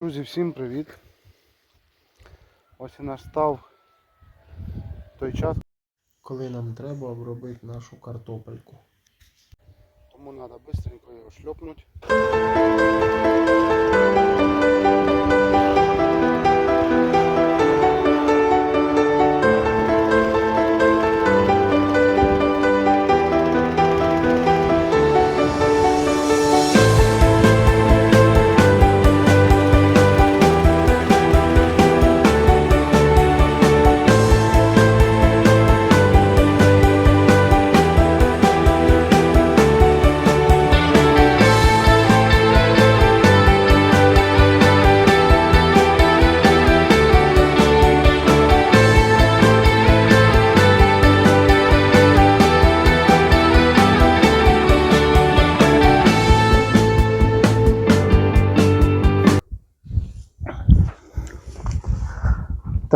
Друзі, всім привіт! Ось і настав той час, коли нам треба обробити нашу картопельку. тому треба швидко його шльопнути.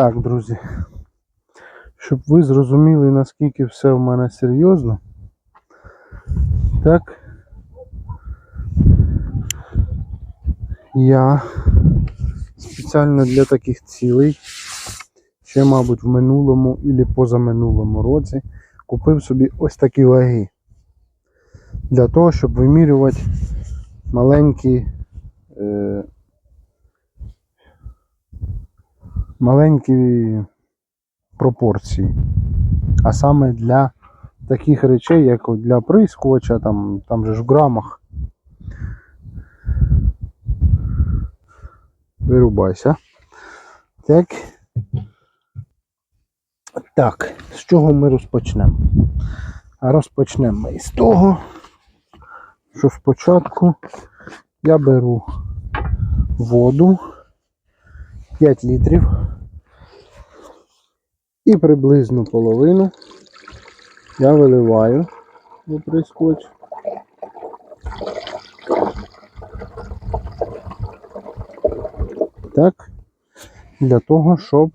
Так, друзі, щоб ви зрозуміли, наскільки все в мене серйозно. Так. Я спеціально для таких цілей, ще, мабуть, в минулому і позаминулому році купив собі ось такі ваги. Для того, щоб вимірювати маленькі е, маленькі пропорції. А саме для таких речей, як для прискоча, там, там же ж в грамах. Вирубайся. Так. Так, з чого ми розпочнемо? А розпочнемо ми з того, що спочатку я беру воду 5 літрів і приблизно половину я виливаю у прискоч. Так, для того, щоб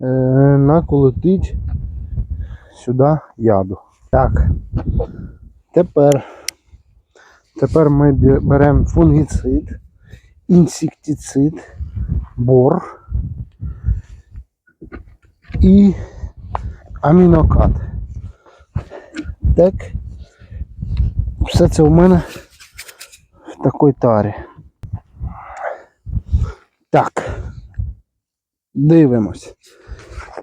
е, наколотити сюди яду. Так, тепер, тепер ми беремо фунгіцид, інсектицид, бор і амінокат. Так. Все це у мене в такій тарі. Так. Дивимось.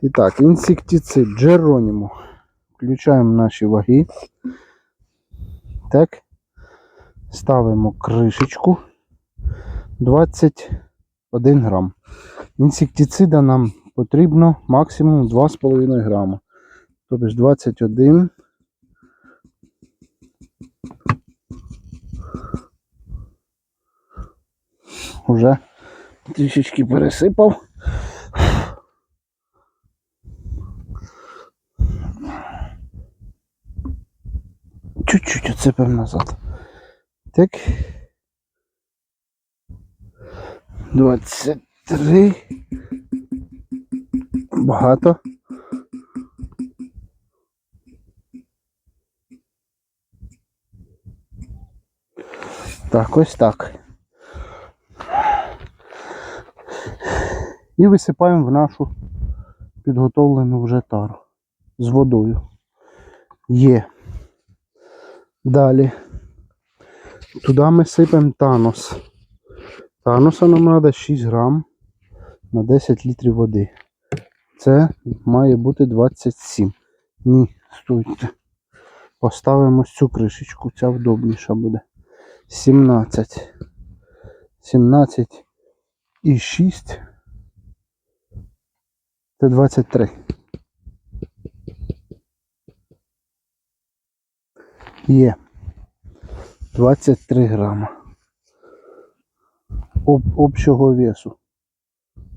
І так, інсектицид Джеронімо. Включаємо наші ваги. Так. Ставимо кришечку. 21 грам. Інсектицида нам потрібно максимум 2,5 грама. Тобто ж 21. Уже трішечки пересипав. Чуть-чуть оцепив назад. Так. 23. Багато. Так, ось так. І висипаємо в нашу підготовлену вже тару з водою. Є. Далі. Туди ми сипемо танос. Тануса нам треба 6 грам на 10 літрів води. Це має бути 27. Ні, стойте. Поставимо цю кришечку, ця вдобніша буде. 17. 17 і 6. Це 23. Є. 23 грама. Об, общого весу.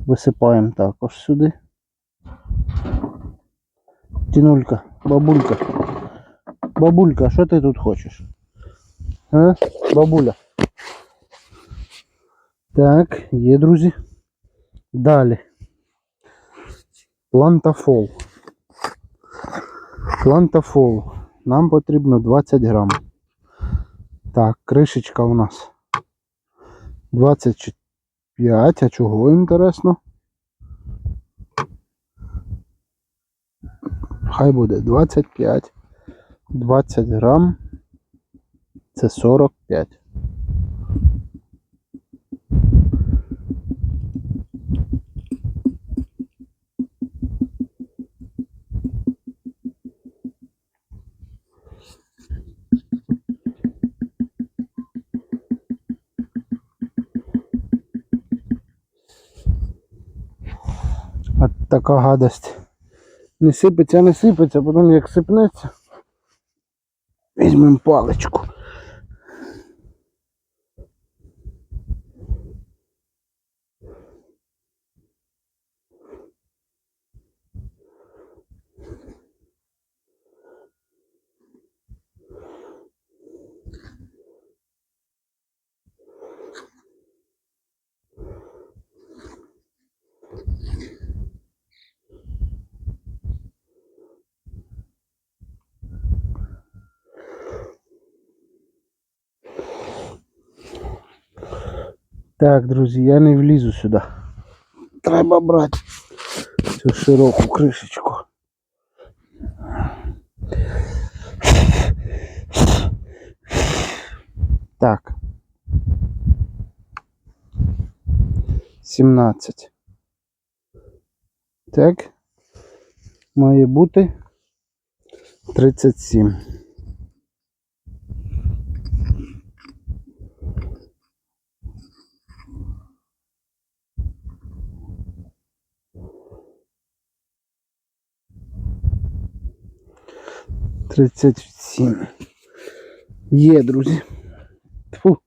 Висипаємо також сюди. Тінулька, бабулька. Бабулька, що ти тут хочеш? А? Бабуля. Так, є, друзі. Далі. Плантафол. Плантафол. Нам потрібно 20 грам. Так, кришечка у нас 25 25. А чого інтересно? Хай буде 25. 20 грам. Це 45. От така гадость. Не сипеться, не сипеться, потім як сипнеться. Візьмемо паличку. Так, друзі, я не влізу сюди. Треба брати цю широку кришечку. Так. 17. Так. Має бути 37. Тридцять сім. Є, друзі. Тьфу.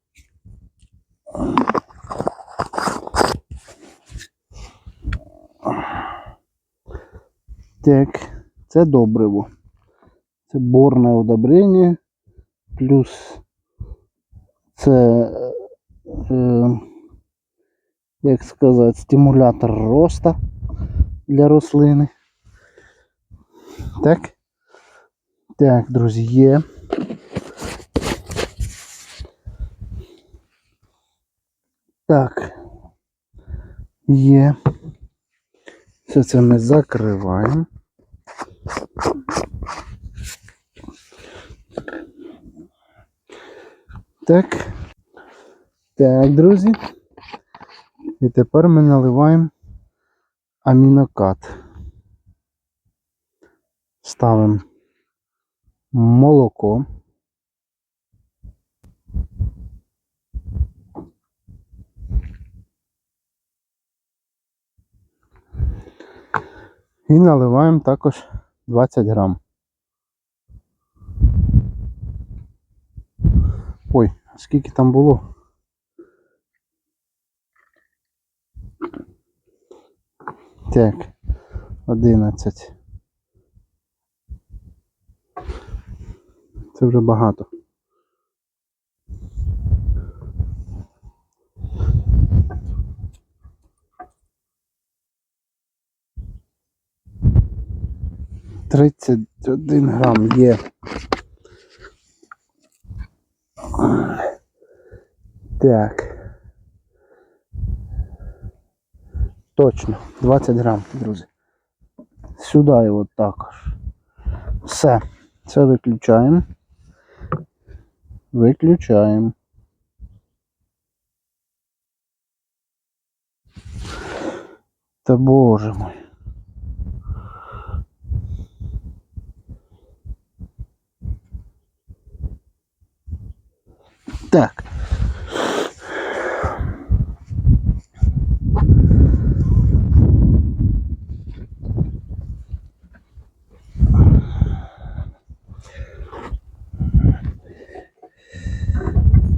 Так, це добриво. Це борне удобрення. Плюс це, е, як сказати, стимулятор роста для рослини. Так. Так, друзі, є. Так. Є. Все це ми закриваємо. Так. Так, друзі. І тепер ми наливаємо амінокат. Ставимо молоко. І наливаємо також 20 грам. Ой, скільки там було? Так, 11. Це вже багато. Тридцять один грам є. Так. Точно, 20 грам, друзі. Сюди його також. Все. Це виключаємо. Виключаємо. Та боже мой. Так.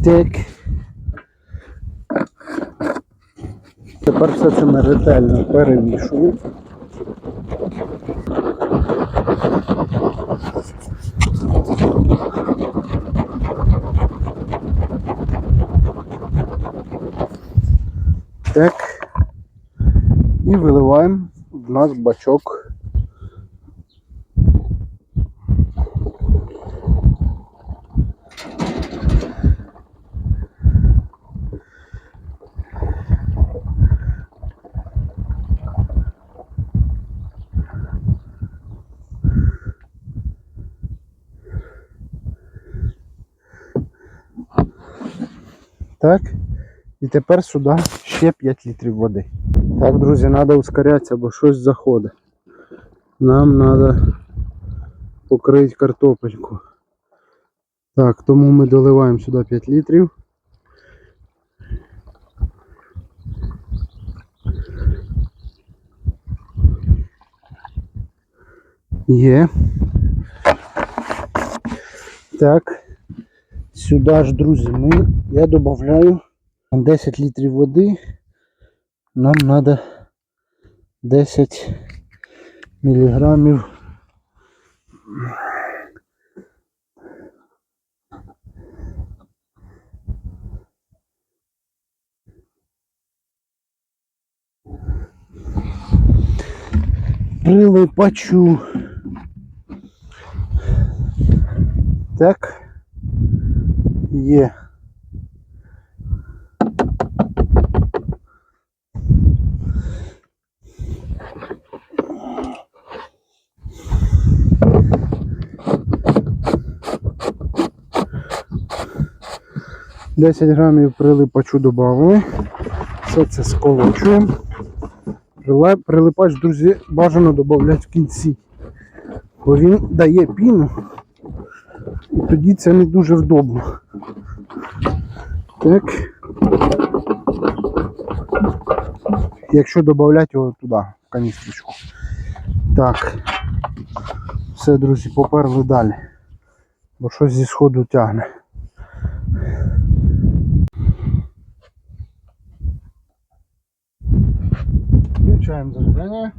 Так. Тепер все це ми ретельно перемішуємо. Так. І виливаємо в наш бачок. Так. І тепер сюди ще 5 літрів води. Так, друзі, треба ускорятися, бо щось заходить. Нам треба покрити картопельку. Так, тому ми доливаємо сюди 5 літрів. Є. Так. Сюди ж, друзі, ми, я додаю 10 літрів води. Нам треба 10 міліграмів. Прилипачу. Так. Є. Десять грамів прилипачу додали. Все це сколочуємо. Прилипач, друзі, бажано додати в кінці. Бо він дає піну. І тоді це не дуже вдобно. Так. Якщо додати його туди, в каністрочку. Так. Все, друзі, поперли далі. Бо щось зі сходу тягне. Включаємо зажигання.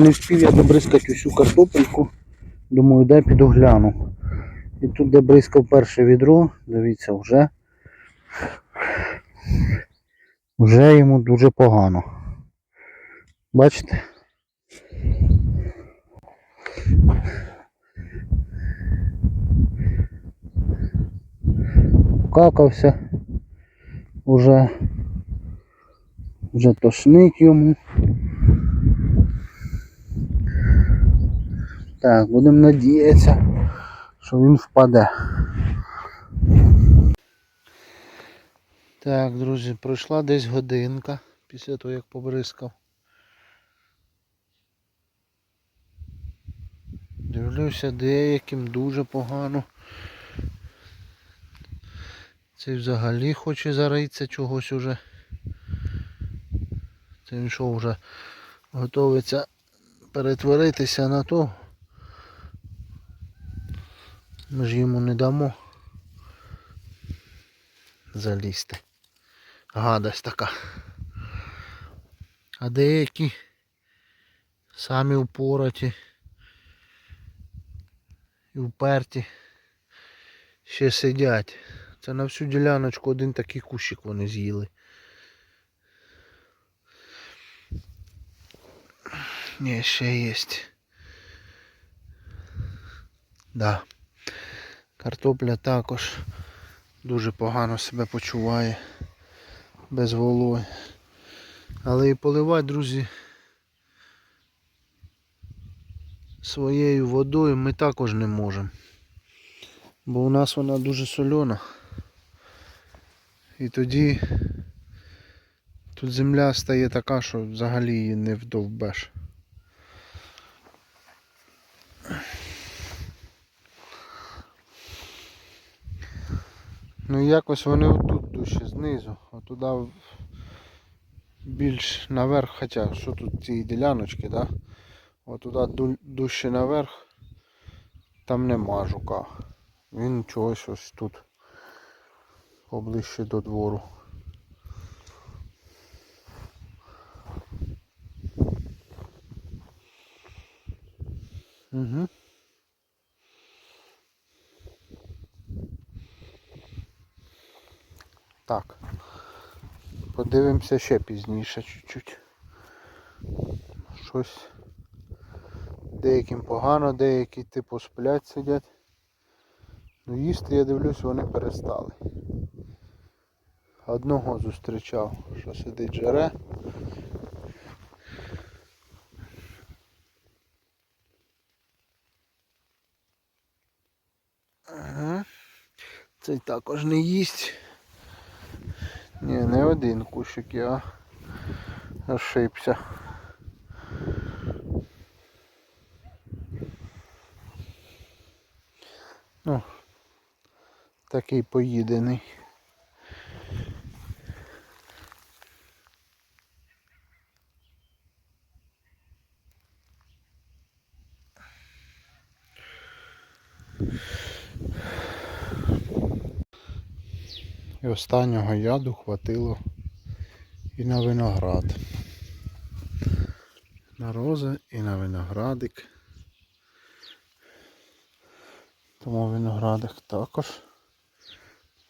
Не встиг я добризкати усю картопельку. Думаю, дай підогляну. І тут де бризкав перше відро, дивіться, вже вже йому дуже погано. Бачите? Какався. Уже вже тошнить йому. Так, будемо надіятися, що він впаде. Так, друзі, пройшла десь годинка після того, як побризкав. Дивлюся, деяким дуже погано. Цей взагалі хоче заритися чогось уже. Це що вже готовиться перетворитися на то. Ми ж йому не дамо залізти. Гадость така. А деякі самі впораті і вперті ще сидять. Це на всю діляночку один такий кущик вони з'їли. Ні, ще є. Да. Картопля також дуже погано себе почуває без вологи. Але і поливати, друзі, своєю водою ми також не можемо. Бо у нас вона дуже сольона. І тоді тут земля стає така, що взагалі її не вдовбеш. Ну якось вони отут дужче знизу, а туди більш наверх, хоча що тут ці діляночки, да? От туди ду- дужче наверх, там нема жука. Він чогось ось тут поближче до двору. Угу. Так. Подивимося ще пізніше чуть-чуть. Щось деяким погано, деякі типу сплять сидять. Ну їсти, я дивлюсь, вони перестали. Одного зустрічав, що сидить жере. Ага. Цей також не їсть. Ні, не один кущик, я ошибся. Ну, такий поїдений. Останнього яду хватило і на виноград. На рози і на виноградик. Тому виноградик також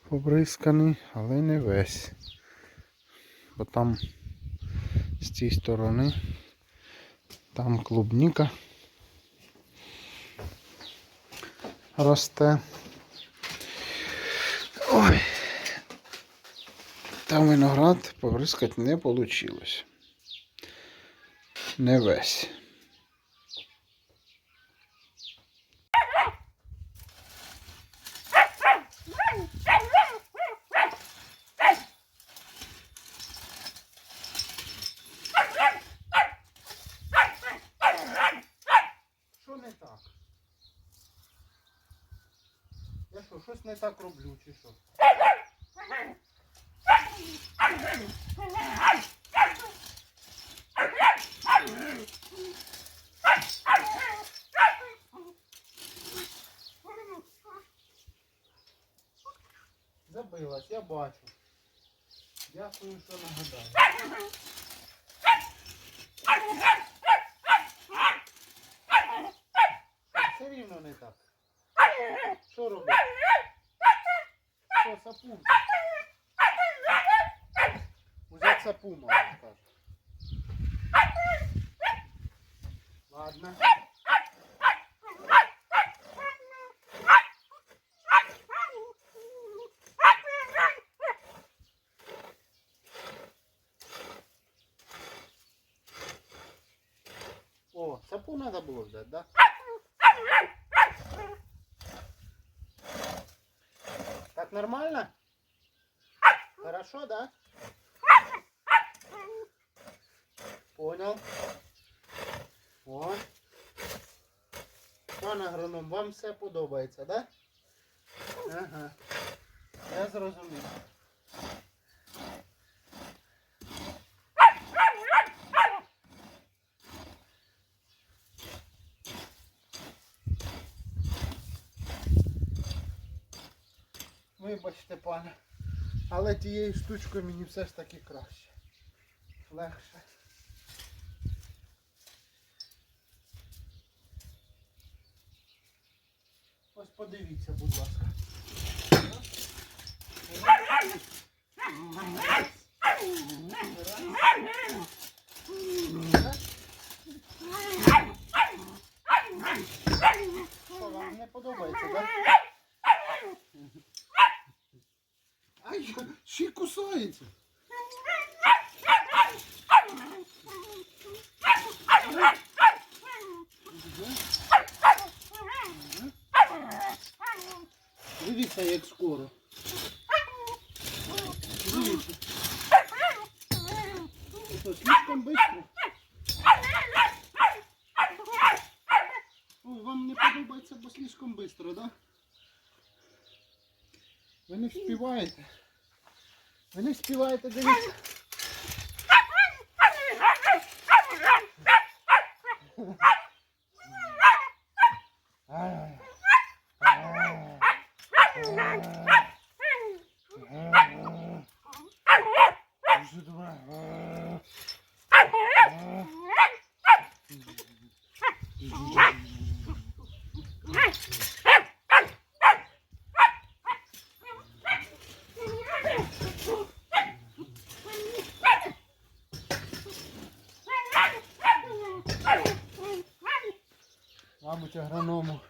побризканий, але не весь. Бо там з цієї сторони там клубніка росте. Ой. Там виноград побризкати не вийшло. Не весь. Що не так? Я що, щось не так роблю, чи що? Ah! Ладно. О, сапу надо было взять, да? Так нормально? Хорошо, да? Понял. Агроном, вам все подобається, да? Ага. Я зрозумів. Вибачте, пане. Але тією штучкою мені все ж таки краще. Легше. Ось подивіться, будь ласка. Що, вам не подобається, так? Ай, ще й кусається. Дивіться, як скоро. Дивіться. Слишком швидко. О, вам не подобається, бо слишком швидко, да? Ви не вспіваєте. Ви не вспіваєте, дивіться. Мабуть, агроному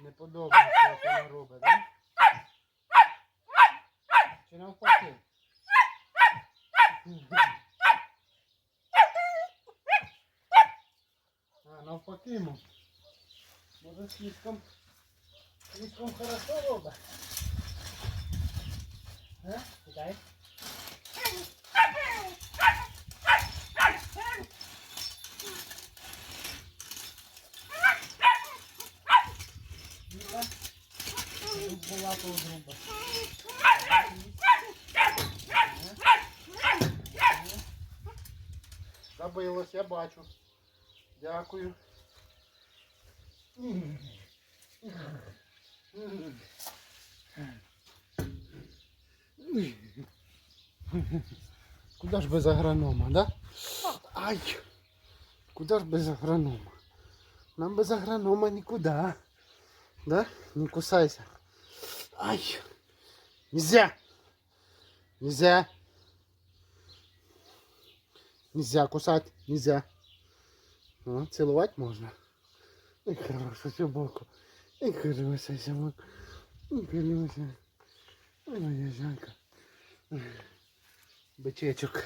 не подобається, як вона робить, так? Чи навпаки? Йому. Може слишком Слишком хорошо робить. А? Кидай. Була то грубо. Забилось, я бачу. Дякую. Куда ж без агронома, да? Ай! Куда ж без агронома? Нам без агронома никуда. Да? Не кусайся. Ай! Нельзя! Нельзя! Нельзя кусать, нельзя. А, целовать можно. Ай, хорошая собака. И хорошая собака. И хорошая. Ой, моя жалко. Бичечок.